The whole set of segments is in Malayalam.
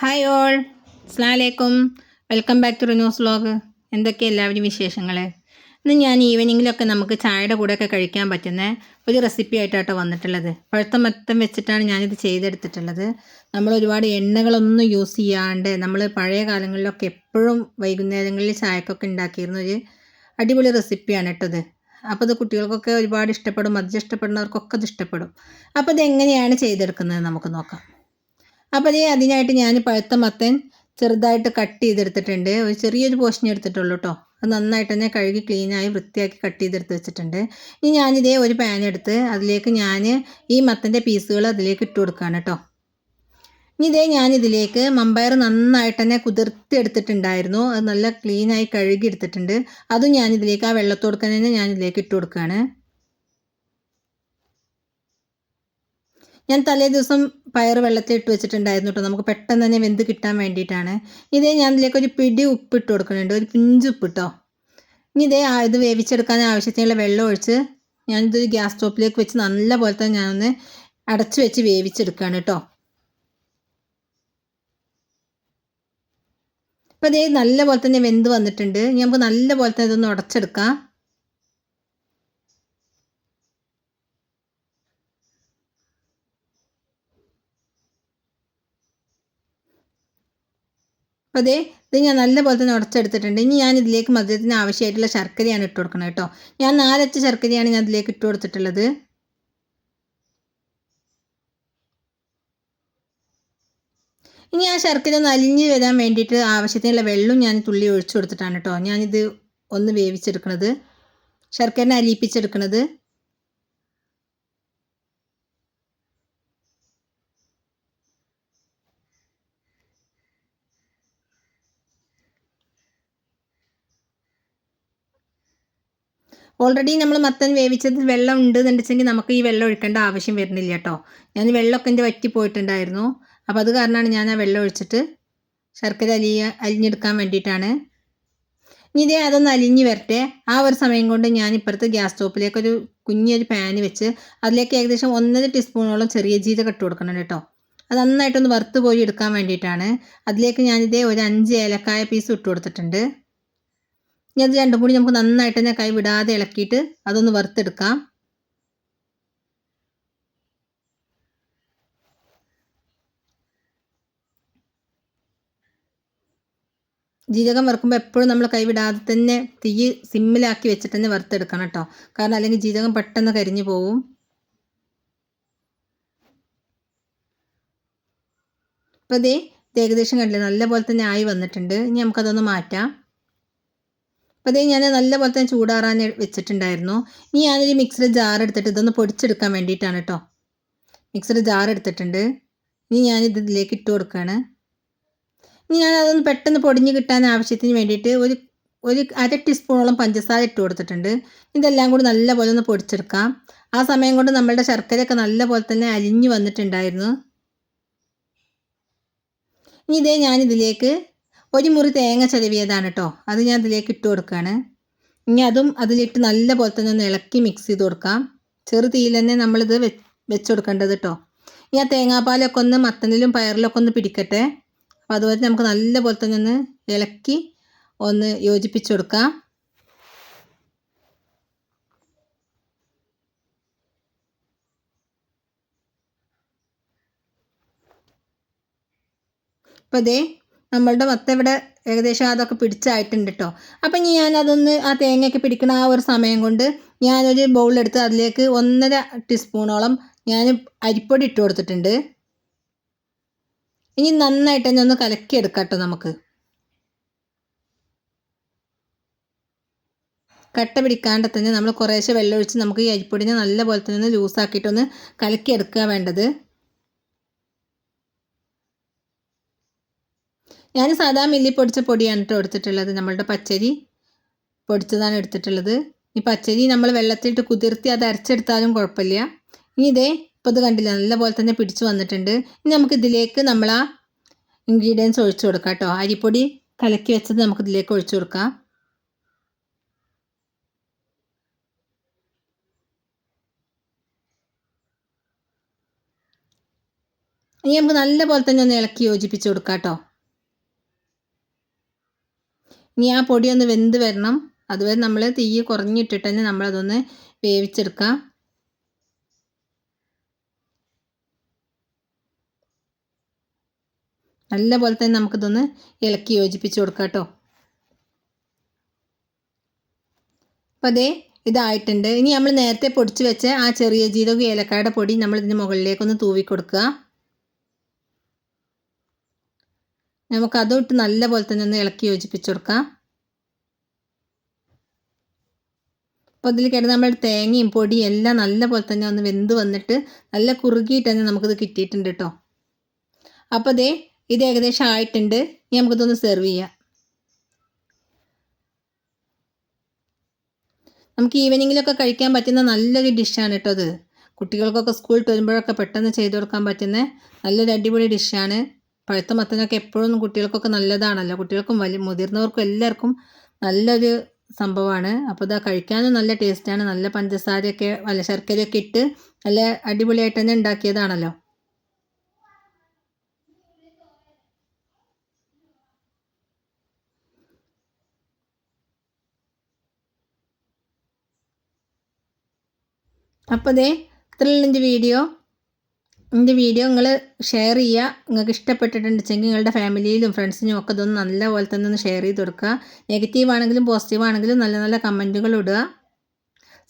Hi all അസ്ലാമലൈക്കും welcome back to Rinos vlog എന്തൊക്കെ എല്ലാവരും വിശേഷങ്ങൾ ഇന്ന് ഞാൻ ഈവനിങ്ങിലൊക്കെ നമുക്ക് ചായയുടെ കൂടെയൊക്കെ കഴിക്കാൻ പറ്റുന്ന ഒരു റെസിപ്പി ആയിട്ടാട്ടോ വന്നിട്ടുള്ളത്. പഴുത്ത മത്തം വെച്ചിട്ടാണ് ഞാനിത് ചെയ്തെടുത്തിട്ടുള്ളത്. നമ്മൾ ഒരുപാട് എണ്ണകളൊന്നും യൂസ് ചെയ്യാണ്ട് നമ്മൾ പഴയ കാലങ്ങളിലൊക്കെ എപ്പോഴും വൈകുന്നേരങ്ങളിൽ ചായക്കൊക്കെ ഉണ്ടാക്കിയിരുന്ന ഒരു അടിപൊളി റെസിപ്പിയാണ് കേട്ടത് അപ്പോൾ അത് കുട്ടികൾക്കൊക്കെ ഒരുപാട് ഇഷ്ടപ്പെടും മദ്യം ഇഷ്ടപ്പെടുന്നവർക്കൊക്കെ അത് ഇഷ്ടപ്പെടും. അപ്പോൾ ഇത് എങ്ങനെയാണ് ചെയ്തെടുക്കുന്നത് നമുക്ക് നോക്കാം. അപ്പോൾ അതേ അതിനായിട്ട് ഞാൻ പഴുത്ത മത്തൻ ചെറുതായിട്ട് കട്ട് ചെയ്തെടുത്തിട്ടുണ്ട്. ഒരു ചെറിയൊരു പോഷൻ എടുത്തിട്ടുള്ളൂ കേട്ടോ അത് നന്നായിട്ട് തന്നെ കഴുകി ക്ലീനായി വൃത്തിയാക്കി കട്ട് ചെയ്തെടുത്ത് വെച്ചിട്ടുണ്ട്. ഇനി ഞാനിതേ ഒരു പാൻ എടുത്ത് അതിലേക്ക് ഞാൻ ഈ മത്തന്റെ പീസുകൾ അതിലേക്ക് ഇട്ട് കൊടുക്കുകയാണ് കേട്ടോ ഇനി ഇതേ ഞാനിതിലേക്ക് മമ്പയർ നന്നായിട്ട് തന്നെ കുതിർത്തി എടുത്തിട്ടുണ്ടായിരുന്നു. അത് നല്ല ക്ലീനായി കഴുകി എടുത്തിട്ടുണ്ട്. അതും ഞാനിതിലേക്ക് ആ വെള്ളത്തോടുക്കാൻ തന്നെ ഞാനിതിലേക്ക് ഇട്ട് കൊടുക്കുകയാണ് ഞാൻ തലേ ദിവസം പയർ വെള്ളത്തിൽ ഇട്ട് വെച്ചിട്ടുണ്ടായിരുന്നു കേട്ടോ നമുക്ക് പെട്ടെന്ന് തന്നെ വെന്ത് കിട്ടാൻ വേണ്ടിയിട്ടാണ്. ഇതേ ഞാൻ ഇതിലേക്ക് ഒരു പിടി ഉപ്പ് ഇട്ട് കൊടുക്കുന്നുണ്ട്. ഒരു പിഞ്ച് ഉപ്പ് ഇട്ടോ ഇനി ഇതേ ഇത് വേവിച്ചെടുക്കാൻ ആവശ്യത്തിനുള്ള വെള്ളം ഒഴിച്ച് ഞാനിത് ഗ്യാസ് സ്റ്റോപ്പിലേക്ക് വെച്ച് നല്ല പോലെ തന്നെ ഞാനൊന്ന് അടച്ചു വെച്ച് വേവിച്ചെടുക്കുകയാണ് കേട്ടോ അപ്പോൾ ഇതേ നല്ല പോലെ തന്നെ വെന്ത് വന്നിട്ടുണ്ട്. ഇനി നമുക്ക് നല്ല പോലെ തന്നെ ഇതൊന്ന് ഉടച്ചെടുക്കാം. അപ്പോൾ അതേ ഇത് ഞാൻ നല്ലപോലെ തന്നെ ഉടച്ചെടുത്തിട്ടുണ്ട്. ഇനി ഞാൻ ഇതിലേക്ക് മധുരത്തിന് ആവശ്യമായിട്ടുള്ള ശർക്കരയാണ് ഇട്ട് കൊടുക്കണം കേട്ടോ. ഞാൻ നാലച്ച ശർക്കരയാണ് ഞാൻ ഇതിലേക്ക് ഇട്ട് കൊടുത്തിട്ടുള്ളത്. ഇനി ആ ശർക്കര ഒന്ന് അലിഞ്ഞ് വരാൻ വേണ്ടിയിട്ട് ആവശ്യത്തിനുള്ള വെള്ളം ഞാൻ തുള്ളി ഒഴിച്ചു കൊടുത്തിട്ടാണ് കേട്ടോ ഞാനിത് ഒന്ന് വേവിച്ചെടുക്കണത്. ശർക്കരനെ അലിയിപ്പിച്ചെടുക്കണത്. ഓൾറെഡി നമ്മൾ മത്തൻ വേവിച്ചതിൽ വെള്ളം ഉണ്ട് എന്നുണ്ടെച്ചെങ്കിൽ നമുക്ക് ഈ വെള്ളം ഒഴിക്കേണ്ട ആവശ്യം വരുന്നില്ല കേട്ടോ. ഞാൻ വെള്ളമൊക്കെ എന്റെ വറ്റി പോയിട്ടുണ്ടായിരുന്നു. അപ്പോൾ അത് കാരണമാണ് ഞാൻ ആ വെള്ളം ഒഴിച്ചിട്ട് ശർക്കര അലിയ അലിഞ്ഞെടുക്കാൻ വേണ്ടിയിട്ടാണ്. ഇനി ഇതേ അതൊന്ന് അലിഞ്ഞ് വരട്ടെ. ആ ഒരു സമയം കൊണ്ട് ഞാൻ ഇപ്പുറത്ത് ഗ്യാസ് സ്റ്റോപ്പിലേക്ക് ഒരു കുഞ്ഞൊരു പാന് വെച്ച് അതിലേക്ക് ഏകദേശം ഒന്നര ടീസ്പൂണോളം ചെറിയ ജീരകം ഇട്ട് കൊടുക്കണം കേട്ടോ. അത് നന്നായിട്ടൊന്ന് വറുത്ത് പോയി എടുക്കാൻ വേണ്ടിയിട്ടാണ്. അതിലേക്ക് ഞാനിതേ ഒരു അഞ്ച് ഏലക്കായ പീസ് ഇട്ട് കൊടുത്തിട്ടുണ്ട്. ഇനി അത് രണ്ടും കൂടി നമുക്ക് നന്നായിട്ട് തന്നെ കൈ വിടാതെ ഇളക്കിയിട്ട് അതൊന്ന് വറുത്തെടുക്കാം. ജീരകം വറുക്കുമ്പോൾ എപ്പോഴും നമ്മൾ കൈവിടാതെ തന്നെ തീ സിമ്മിലാക്കി വെച്ചിട്ട് തന്നെ വറുത്തെടുക്കണം കേട്ടോ. കാരണം അല്ലെങ്കിൽ ജീരകം പെട്ടെന്ന് കരിഞ്ഞു പോവും. അപ്പോൾ ഇതേ ഏകദേശം കണ്ടില്ല? നല്ലപോലെ തന്നെ ആയി വന്നിട്ടുണ്ട്. ഇനി നമുക്കതൊന്ന് മാറ്റാം. അപ്പോൾ അതേ ഞാൻ നല്ലപോലെ തന്നെ ചൂടാറാൻ വെച്ചിട്ടുണ്ടായിരുന്നു. ഇനി ഞാനൊരു മിക്സർ ജാർ എടുത്തിട്ട് ഇതൊന്ന് പൊടിച്ചെടുക്കാൻ വേണ്ടിയിട്ടാണ് കേട്ടോ മിക്സർ ജാർ എടുത്തിട്ടുണ്ട്. ഇനി ഞാനിത് ഇതിലേക്ക് ഇട്ട് കൊടുക്കുകയാണ് ഇനി ഞാൻ അതൊന്ന് പെട്ടെന്ന് പൊടിഞ്ഞ് കിട്ടാൻ ആവശ്യത്തിന് വേണ്ടിയിട്ട് ഒരു ഒരു അര ടീസ്പൂണോളം പഞ്ചസാര ഇട്ട് കൊടുത്തിട്ടുണ്ട്. ഇതെല്ലാം കൂടി നല്ലപോലെ ഒന്ന് പൊടിച്ചെടുക്കാം. ആ സമയം കൊണ്ട് നമ്മളുടെ ശർക്കരയൊക്കെ നല്ലപോലെ തന്നെ അലിഞ്ഞു വന്നിട്ടുണ്ടായിരുന്നു. ഇനി ഇതേ ഞാനിതിലേക്ക് ഒരു മുറി തേങ്ങ ചിലവിയതാണ് കേട്ടോ അത് ഞാൻ അതിലേക്ക് ഇട്ട് കൊടുക്കുകയാണ് ഇനി അതും അതിലിട്ട് നല്ല പോലെ തന്നെ ഒന്ന് ഇളക്കി മിക്സ് ചെയ്ത് കൊടുക്കാം. ചെറു തീയിൽ തന്നെ നമ്മളിത് വെച്ച് കൊടുക്കേണ്ടത് കേട്ടോ ഇനി ആ തേങ്ങാപ്പാലൊക്കെ ഒന്ന് മത്തനിലും പയറിലൊക്കെ ഒന്ന് പിടിക്കട്ടെ. അപ്പോൾ അതുപോലെ നമുക്ക് നല്ല പോലെ തന്നെ ഒന്ന് ഇളക്കി ഒന്ന് യോജിപ്പിച്ച് കൊടുക്കാം. അപ്പോൾ അതേ നമ്മളുടെ മത്ത ഇവിടെ ഏകദേശം അതൊക്കെ പിടിച്ചായിട്ടുണ്ട് കേട്ടോ അപ്പം ഇനി ഞാനതൊന്ന് ആ തേങ്ങയൊക്കെ പിടിക്കുന്ന ആ ഒരു സമയം കൊണ്ട് ഞാനൊരു ബൗളെടുത്ത് അതിലേക്ക് ഒന്നര ടീസ്പൂണോളം ഞാൻ അരിപ്പൊടി ഇട്ട് കൊടുത്തിട്ടുണ്ട്. ഇനി നന്നായിട്ട് തന്നെ ഒന്ന് കലക്കി കേട്ടോ നമുക്ക്. കട്ട പിടിക്കാണ്ട് തന്നെ നമ്മൾ കുറേശ്ശെ വെള്ളമൊഴിച്ച് നമുക്ക് ഈ അരിപ്പൊടിനെ നല്ലപോലെ തന്നെ ഒന്ന് ലൂസാക്കിയിട്ടൊന്ന് കലക്കി എടുക്കുക വേണ്ടത്. ഞാൻ സാധാ മില്ലി പൊടിച്ച പൊടിയാണ് കേട്ടോ എടുത്തിട്ടുള്ളത്. നമ്മളുടെ പച്ചരി പൊടിച്ചതാണ് എടുത്തിട്ടുള്ളത്. ഈ പച്ചരി നമ്മൾ വെള്ളത്തിലിട്ട് കുതിർത്തി അത് അരച്ചെടുത്താലും കുഴപ്പമില്ല. ഇനി ഇതേ ഇപ്പോൾ ഇത് കണ്ടില്ല നല്ലപോലെ തന്നെ പിടിച്ചു വന്നിട്ടുണ്ട്. ഇനി നമുക്ക് ഇതിലേക്ക് നമ്മൾ ആ ഇൻഗ്രീഡിയൻസ് ഒഴിച്ചു കൊടുക്കാം കേട്ടോ അരിപ്പൊടി കലക്കി വെച്ചത് നമുക്ക് ഇതിലേക്ക് ഒഴിച്ചു കൊടുക്കാം. ഇനി നമുക്ക് നല്ലപോലെ തന്നെ ഒന്ന് ഇളക്കി യോജിപ്പിച്ച് കൊടുക്കാം കേട്ടോ ഇനി ആ പൊടി ഒന്ന് വെന്ത് വരണം. അതുവരെ നമ്മൾ തീ കുറഞ്ഞിട്ടിട്ട് തന്നെ നമ്മളതൊന്ന് വേവിച്ചെടുക്കാം. നല്ല പോലെ തന്നെ നമുക്കിതൊന്ന് ഇളക്കി യോജിപ്പിച്ച് കൊടുക്കാം കേട്ടോ അപ്പം അതേ ഇതായിട്ടുണ്ട്. ഇനി നമ്മൾ നേരത്തെ പൊടിച്ച് വെച്ച ആ ചെറിയ ജീരക ഏലക്കായുടെ പൊടി നമ്മൾ ഇതിന് മുകളിലേക്കൊന്ന് തൂവി കൊടുക്കുക നമുക്ക് അതും ഇട്ട് നല്ല പോലെ തന്നെ ഒന്ന് ഇളക്കി യോജിപ്പിച്ച് കൊടുക്കാം. അപ്പോൾ ഇതിൽ കിടന്ന് നമ്മൾ തേങ്ങയും പൊടിയും എല്ലാം നല്ല പോലെ തന്നെ ഒന്ന് വെന്ത് വന്നിട്ട് നല്ല കുറുകിയിട്ട് തന്നെ നമുക്കിത് കിട്ടിയിട്ടുണ്ട് കേട്ടോ അപ്പോൾ അതേ ഇത് ഏകദേശം ആയിട്ടുണ്ട്. ഇനി നമുക്കിതൊന്ന് സെർവ് ചെയ്യാം. നമുക്ക് ഈവനിങ്ങിലൊക്കെ കഴിക്കാൻ പറ്റുന്ന നല്ലൊരു ഡിഷാണ് കേട്ടോ അത് കുട്ടികൾക്കൊക്കെ സ്കൂളിൽ വരുമ്പോഴൊക്കെ പെട്ടെന്ന് ചെയ്തു കൊടുക്കാൻ പറ്റുന്ന നല്ലൊരു അടിപൊളി ഡിഷാണ് പഴുത്ത മത്തനൊക്കെ എപ്പോഴും കുട്ടികൾക്കൊക്കെ നല്ലതാണല്ലോ. കുട്ടികൾക്കും വലിയ മുതിർന്നവർക്കും എല്ലാവർക്കും നല്ലൊരു സംഭവമാണ്. അപ്പോൾ ഇതാ കഴിക്കാനും നല്ല ടേസ്റ്റാണ്. നല്ല പഞ്ചസാരയൊക്കെ നല്ല ശർക്കരയൊക്കെ ഇട്ട് നല്ല അടിപൊളിയായിട്ട് തന്നെ ഉണ്ടാക്കിയതാണല്ലോ. അപ്പോൾ ദേ ഇത്രയുള്ള വീഡിയോ. എന്റെ വീഡിയോ നിങ്ങൾ ഷെയർ ചെയ്യുക നിങ്ങൾക്ക് ഇഷ്ടപ്പെട്ടിട്ടുണ്ടെങ്കിൽ നിങ്ങളുടെ ഫാമിലിയിലും ഫ്രണ്ട്സിനും ഒക്കെ ഇതൊന്ന് നല്ല പോലെ തന്നെ ഒന്ന് ഷെയർ ചെയ്ത് കൊടുക്കുക നെഗറ്റീവ് ആണെങ്കിലും പോസിറ്റീവ് ആണെങ്കിലും നല്ല നല്ല കമന്റുകൾ ഇടുക.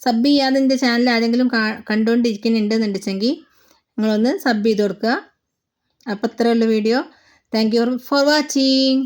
സബ് ചെയ്യാതെ എന്റെ ചാനൽ ആരെങ്കിലും കണ്ടുകൊണ്ടിരിക്കുന്നുണ്ടെന്നുണ്ടെങ്കിൽ നിങ്ങളൊന്ന് സബ് ചെയ്ത് കൊടുക്കുക അപ്പോൾ ഇത്രയുള്ള video thank you for watching